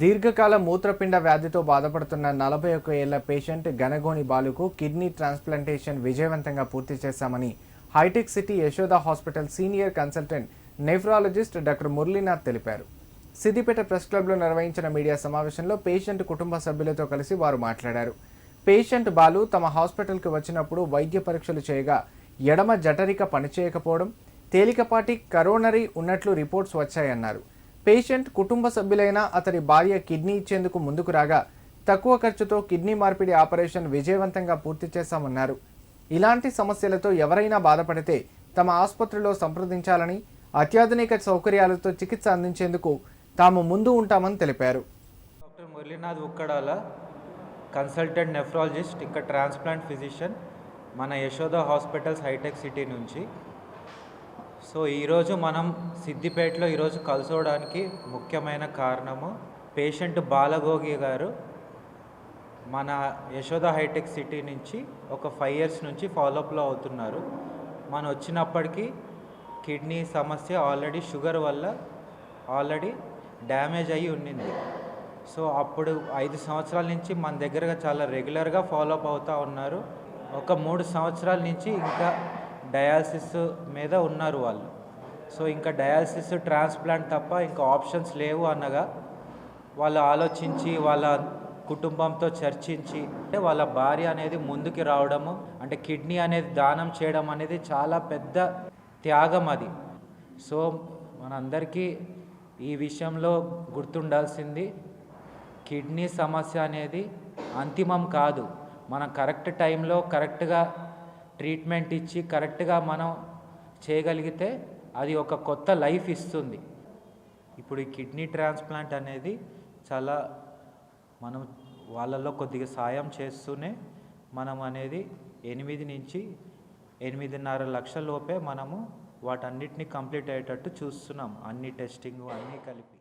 దీర్ఘకాల మూత్రపిండ వ్యాధితో బాధపడుతున్న నలభై ఒక్క ఏళ్ళ పేషెంట్ గనగోని బాలుకు కిడ్నీ ట్రాన్స్ప్లాంటేషన్ విజయవంతంగా పూర్తి చేశామని hi tech city Yashoda hospital senior consultant nephrologist doctor Muralinath తెలిపారు. సిద్దిపేట ప్రెస్ క్లబ్లో నిర్వహించిన మీడియా సమావేశంలో పేషెంట్ కుటుంబ సభ్యులతో కలిసి వారు మాట్లాడారు. పేషెంట్ బాలు తమ హాస్పిటల్కి వచ్చినప్పుడు వైద్య పరీక్షలు చేయగా ఎడమ జఠరిక పనిచేయకపోవడం తేలికపాటి కరోనరీ ఉన్నట్లు రిపోర్ట్స్ వచ్చాయన్నారు. పేషెంట్ కుటుంబ సభ్యులైన అతడి భార్య కిడ్నీ ఇచ్చేందుకు ముందుకు రాగా తక్కువ ఖర్చుతో కిడ్నీ మార్పిడి ఆపరేషన్ విజయవంతంగా పూర్తి చేశామన్నారు. ఇలాంటి సమస్యలతో ఎవరైనా బాధపడితే తమ ఆసుపత్రిలో సంప్రదించాలని అత్యాధునిక సౌకర్యాలతో చికిత్స అందించేందుకు తాము ముందు ఉంటామని తెలిపారు. Doctor Muralinath Ukkadala consultant nephrologist ఇక్కడ ట్రాన్స్ప్లాంట్ ఫిజిషియన్ మన Yashoda hospitals hi tech city నుంచి. సో ఈరోజు మనం సిద్దిపేటలో ఈరోజు కలుసుకోవడానికి ముఖ్యమైన కారణము పేషెంట్ బాలగోగి గారు మన యశోద హైటెక్ సిటీ నుంచి ఒక ఫైవ్ ఇయర్స్ నుంచి ఫాలోఅప్లో అవుతున్నారు. మనం వచ్చినప్పటికీ కిడ్నీ సమస్య ఆల్రెడీ షుగర్ వల్ల ఆల్రెడీ డ్యామేజ్ అయ్యి ఉండింది. సో అప్పుడు ఐదు సంవత్సరాల నుంచి మన దగ్గరగా చాలా రెగ్యులర్గా ఫాలోఅప్ అవుతూ ఉన్నారు. ఒక మూడు సంవత్సరాల నుంచి ఇంకా డయాలసిస్ మీద ఉన్నారు వాళ్ళు. సో ఇంకా డయాలసిస్ ట్రాన్స్ప్లాంట్ తప్ప ఇంకా ఆప్షన్స్ లేవు అనగా వాళ్ళు ఆలోచించి వాళ్ళ కుటుంబంతో చర్చించి అంటే వాళ్ళ భార్య అనేది ముందుకి రావడము అంటే కిడ్నీ అనేది దానం చేయడం అనేది చాలా పెద్ద త్యాగం అది. సో మనందరికీ ఈ విషయంలో గుర్తుండాల్సింది కిడ్నీ సమస్య అనేది అంతిమం కాదు. మనం కరెక్ట్ టైంలో కరెక్ట్గా ట్రీట్మెంట్ ఇచ్చి కరెక్ట్గా మనం చేయగలిగితే అది ఒక కొత్త లైఫ్ ఇస్తుంది. ఇప్పుడు ఈ కిడ్నీ ట్రాన్స్ప్లాంట్ అనేది చాలా మనం వాళ్ళలో కొద్దిగా సాయం చేస్తూనే మనం అనేది ఎనిమిది నుంచి ఎనిమిదిన్నర లక్షల లోపే మనము వాటన్నిటిని కంప్లీట్ అయ్యేటట్టు చూస్తున్నాం. అన్ని టెస్టింగ్ అన్నీ కలిపి.